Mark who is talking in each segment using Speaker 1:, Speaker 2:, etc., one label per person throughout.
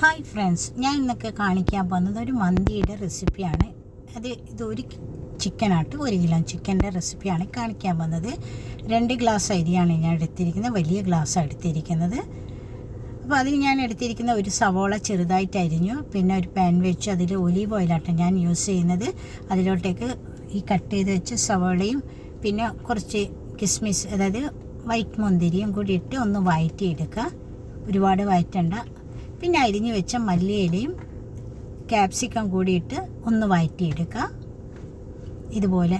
Speaker 1: Hi friends ഞാൻ ഇന്നൊക്കെ കാണിക്കാൻ പോകുന്നത് ഒരു മന്തിയുടെ റെസിപ്പിയാണ് അത് ഇത് ഒരു ചിക്കനായിട്ട് ഒരു കിലോ ചിക്കന്റെ റെസിപ്പിയാണ് കാണിക്കാൻ പോകുന്നത്. രണ്ട് ഗ്ലാസ് അരിയാണ് ഞാൻ എടുത്തിരിക്കുന്നത്. വലിയ ഗ്ലാസ് എടുത്തിരിക്കുന്നത്. അപ്പോൾ അതിന് ഞാൻ എടുത്തിരിക്കുന്ന ഒരു സവോള ചെറുതായിട്ട് അരിഞ്ഞു. പിന്നെ ഒരു പാൻ വെച്ച് അതിൽ ഒലീവ് ഓയിലാട്ടോ ഞാൻ യൂസ് ചെയ്യുന്നത്. അതിലോട്ടേക്ക് ഈ കട്ട് ചെയ്ത് വെച്ച സവോളയും പിന്നെ കുറച്ച് കിസ്മിസ് അതായത് വൈറ്റ് മുന്തിരിയും കൂടി ഇട്ട് ഒന്ന് വഴറ്റിയെടുക്കുക ഒരുപാട് വഴറ്റണ്ട പിന്നെ അരിഞ്ഞു വെച്ച മല്ലിയിലയും ക്യാപ്സിക്കം കൂടിയിട്ട് ഒന്ന് വഴറ്റിയെടുക്കുക ഇതുപോലെ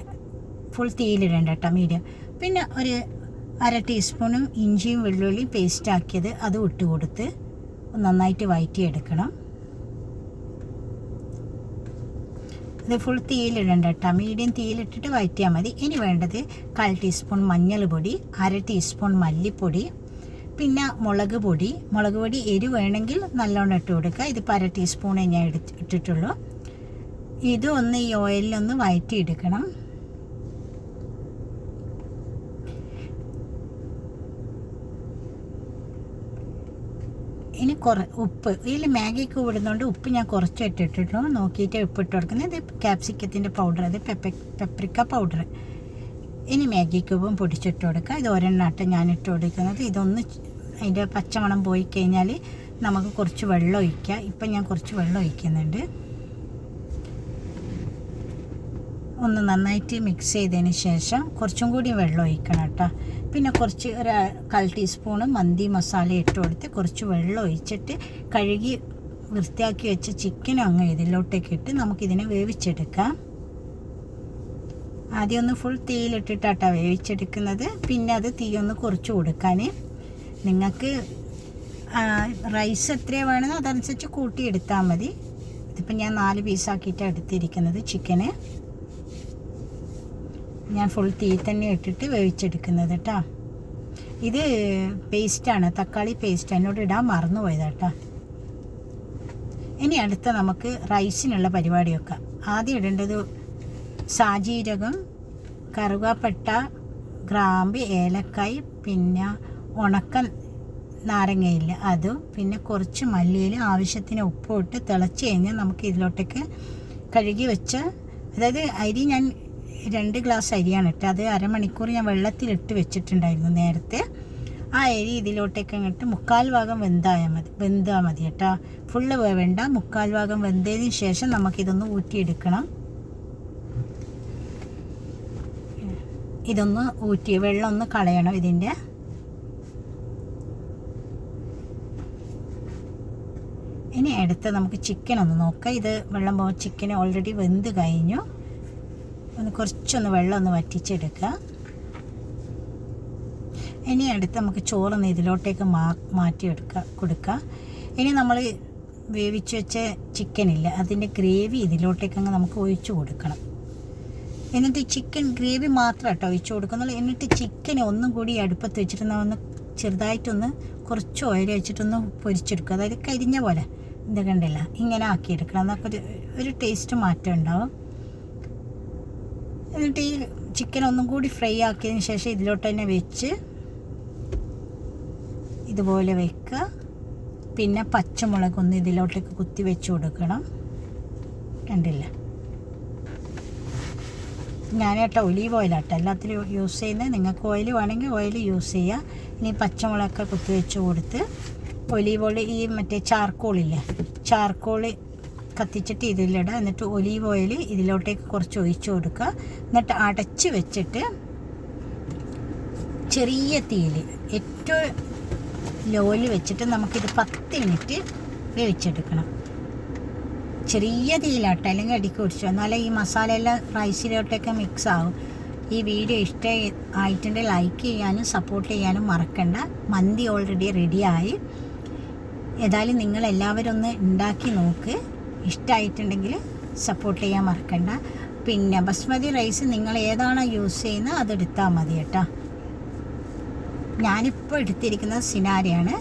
Speaker 1: ഫുൾ തീയിലിടണ്ട കേട്ടോ മീഡിയം പിന്നെ ഒരു അര ടീസ്പൂണും ഇഞ്ചിയും വെള്ളുള്ളിയും പേസ്റ്റാക്കിയത് അത് ഇട്ട് കൊടുത്ത് നന്നായിട്ട് വഴറ്റിയെടുക്കണം ഇത് ഫുൾ തീയിലിടണ്ട കേട്ടോ മീഡിയം തീയിലിട്ടിട്ട് വഴറ്റിയാൽ മതി. ഇനി വേണ്ടത് കാൽ ടീസ്പൂൺ മഞ്ഞൾ പൊടി അര ടീസ്പൂൺ മല്ലിപ്പൊടി പിന്നെ മുളക് പൊടി. മുളക് പൊടി എരി വേണമെങ്കിൽ നല്ലോണം ഇട്ട് കൊടുക്കുക. ഇതിപ്പോൾ അര ടീസ്പൂണേ ഞാൻ എടുത്ത് ഇട്ടിട്ടുള്ളൂ. ഇത് ഒന്ന് ഈ ഓയിലൊന്ന് വഴറ്റിയെടുക്കണം ഇനി കുറ ഉപ്പ്. ഇതിൽ മാഗി ക്യൂബ് ഇടുന്നതുകൊണ്ട് ഉപ്പ് ഞാൻ കുറച്ച് ഇട്ടിട്ടുള്ളൂ. നോക്കിയിട്ട് ഉപ്പ് ഇട്ട് കൊടുക്കുന്നത്. ഇത് ക്യാപ്സിക്കത്തിന്റെ പൗഡർ അത് പെപ്പ പെപ്രിക്ക പൗഡർ ഇനി മാഗി ക്യൂബും പൊടിച്ചിട്ട് കൊടുക്കുക. ഇത് ഒരെണ്ണാട്ടം ഞാൻ ഇട്ട് കൊടുക്കുന്നത്. ഇതൊന്ന് അതിന്റെ പച്ചമണം പോയി കഴിഞ്ഞാൽ നമുക്ക് കുറച്ച് വെള്ളം ഒഴിക്കുക ഇപ്പം ഞാൻ കുറച്ച് വെള്ളം ഒഴിക്കുന്നുണ്ട്. ഒന്ന് നന്നായിട്ട് മിക്സ് ചെയ്തതിന് ശേഷം കുറച്ചും കൂടി വെള്ളം ഒഴിക്കണം കേട്ടോ. പിന്നെ കുറച്ച് ഒരു കാൽ ടീസ്പൂണ് മന്തി മസാല ഇട്ട് കൊടുത്ത് കുറച്ച് വെള്ളം ഒഴിച്ചിട്ട് കഴുകി വൃത്തിയാക്കി വെച്ച ചിക്കൻ അങ്ങ് ഇതിലോട്ടേക്ക് ഇട്ട് നമുക്കിതിനെ വേവിച്ചെടുക്കാം. ആദ്യം ഒന്ന് ഫുൾ തീയിലിട്ടിട്ടാട്ടോ വേവിച്ചെടുക്കുന്നത്. പിന്നെ അത് തീയൊന്ന് കുറച്ച് കൊടുക്കാൻ നിങ്ങൾക്ക് റൈസ് എത്രയാണ് വേണമെന്നോ അതനുസരിച്ച് കൂട്ടിയെടുത്താൽ മതി. ഇതിപ്പോൾ ഞാൻ നാല് പീസാക്കിയിട്ടാണ് എടുത്തിരിക്കുന്നത് ചിക്കന് ഞാൻ ഫുൾ തീ തന്നെ ഇട്ടിട്ട് വേവിച്ചെടുക്കുന്നത് കേട്ടോ ഇത് പേസ്റ്റാണ് തക്കാളി പേസ്റ്റ് എന്നോട് ഇടാൻ മറന്നു പോയതാട്ടോ. ഇനി അടുത്ത നമുക്ക് റൈസിനുള്ള പരിപാടിയൊക്കെ ആദ്യം ഇടേണ്ടത് സാജീരകം കറുകപ്പട്ട ഗ്രാമ്പ് ഏലക്കായ് പിന്നെ ഉണക്ക നാരങ്ങയില്ല. അതും പിന്നെ കുറച്ച് മല്ലിയിൽ ആവശ്യത്തിന് ഉപ്പിട്ട് തിളച്ച് കഴിഞ്ഞാൽ നമുക്ക് ഇതിലോട്ടേക്ക് കഴുകി വെച്ച അതായത് അരി ഞാൻ രണ്ട് ഗ്ലാസ് അരിയാണ് ഇട്ട് അത് അരമണിക്കൂർ ഞാൻ വെള്ളത്തിലിട്ട് വെച്ചിട്ടുണ്ടായിരുന്നു നേരത്തെ. ആ അരി ഇതിലോട്ടേക്ക് അങ്ങോട്ട് മുക്കാൽ ഭാഗം വെന്തായാൽ മതി വെന്താൽ മതി കേട്ടോ. ഫുള്ള് വേവേണ്ട മുക്കാൽ ഭാഗം വെന്തതിന് ശേഷം നമുക്കിതൊന്ന് ഊറ്റിയെടുക്കണം. ഇതൊന്ന് ഊറ്റി വെള്ളം ഒന്ന് കളയണം ഇതിന്റെ. ഇനി അടുത്ത് നമുക്ക് ചിക്കൻ ഒന്ന് നോക്കാം. ഇത് വെള്ളം പോ ചിക്കൻ ഓൾറെഡി വെന്ത് കഴിഞ്ഞു. ഒന്ന് കുറച്ചൊന്ന് വെള്ളം ഒന്ന് വറ്റിച്ചെടുക്കുക ഇനി അടുത്ത് നമുക്ക് ചോറൊന്ന് ഇതിലോട്ടേക്ക് മാ മാറ്റിയെടുക്കുക കൊടുക്കുക ഇനി നമ്മൾ വേവിച്ച് വെച്ച ചിക്കനില്ല അതിന്റെ ഗ്രേവി ഇതിലോട്ടേക്ക് അങ്ങ് നമുക്ക് ഒഴിച്ചു കൊടുക്കണം. എന്നിട്ട് ചിക്കൻ ഗ്രേവി മാത്രം കേട്ടോ ഒഴിച്ചു കൊടുക്കുന്നുള്ളൂ. എന്നിട്ട് ചിക്കൻ ഒന്നും കൂടി അടുപ്പത്ത് വെച്ചിട്ട് ഒന്ന് ചെറുതായിട്ടൊന്ന് കുറച്ച് ഓയിൽ വെച്ചിട്ടൊന്ന് പൊരിച്ചെടുക്കുക. അതായത് കരിഞ്ഞ പോലെ. ഇത് കണ്ടില്ല? ഇങ്ങനെ ആക്കിയെടുക്കണം. എന്നൊക്കെ ഒരു ഒരു ടേസ്റ്റ് മാറ്റം ഉണ്ടാവും. എന്നിട്ട് ഈ ചിക്കൻ ഒന്നും കൂടി ഫ്രൈ ആക്കിയതിന് ശേഷം ഇതിലോട്ട് തന്നെ വെച്ച് ഇതുപോലെ വെക്കുക. പിന്നെ പച്ചമുളകൊന്ന് ഇതിലോട്ടേക്ക് കുത്തി വെച്ച് കൊടുക്കണം. കണ്ടില്ല? ഞാൻ കേട്ടോ ഒലീവ് ഓയിലാട്ടോ. എല്ലാത്തിലും യൂസ് ചെയ്യുന്നത് നിങ്ങൾക്ക് ഓയിൽ വേണമെങ്കിൽ ഓയിൽ യൂസ് ചെയ്യുക ഇനി പച്ചമുളകൊക്കെ കുത്തി വെച്ച് കൊടുത്ത് ഒലീവ് ഓയിൽ ഈ മറ്റേ ചാർക്കോളില്ലേ? ചാർക്കോൾ കത്തിച്ചിട്ട് ഇതിലിടുക എന്നിട്ട് ഒലീവ് ഓയിൽ ഇതിലോട്ടേക്ക് കുറച്ച് ഒഴിച്ച് കൊടുക്കുക. എന്നിട്ട് അടച്ച് വെച്ചിട്ട് ചെറിയ തീയിൽ ഏറ്റവും ലോയിൽ വെച്ചിട്ട് നമുക്കിത് പത്ത് മിനിറ്റ് വേവിച്ചെടുക്കണം. ചെറിയ തീയിലാട്ടോ അല്ലെങ്കിൽ അടിക്ക് പിടിച്ചു. എന്നാലേ ഈ മസാല എല്ലാം റൈസിലോട്ടൊക്കെ മിക്സ് ആവും ഈ വീഡിയോ ഇഷ്ട ആയിട്ടുണ്ടെങ്കിൽ ലൈക്ക് ചെയ്യാനും സപ്പോർട്ട് ചെയ്യാനും മറക്കണ്ട. മന്തി ഓൾറെഡി റെഡിയായി ഏതായാലും നിങ്ങൾ എല്ലാവരും ഒന്ന് ഉണ്ടാക്കി നോക്ക്. ഇഷ്ടമായിട്ടുണ്ടെങ്കിൽ സപ്പോർട്ട് ചെയ്യാൻ മറക്കണ്ട. പിന്നെ ബസ്മതി റൈസ് നിങ്ങൾ ഏതാണോ യൂസ് ചെയ്യുന്നത് അതെടുത്താൽ മതി കേട്ടോ. ഞാനിപ്പോൾ എടുത്തിരിക്കുന്നത് സിനാരയാണ്.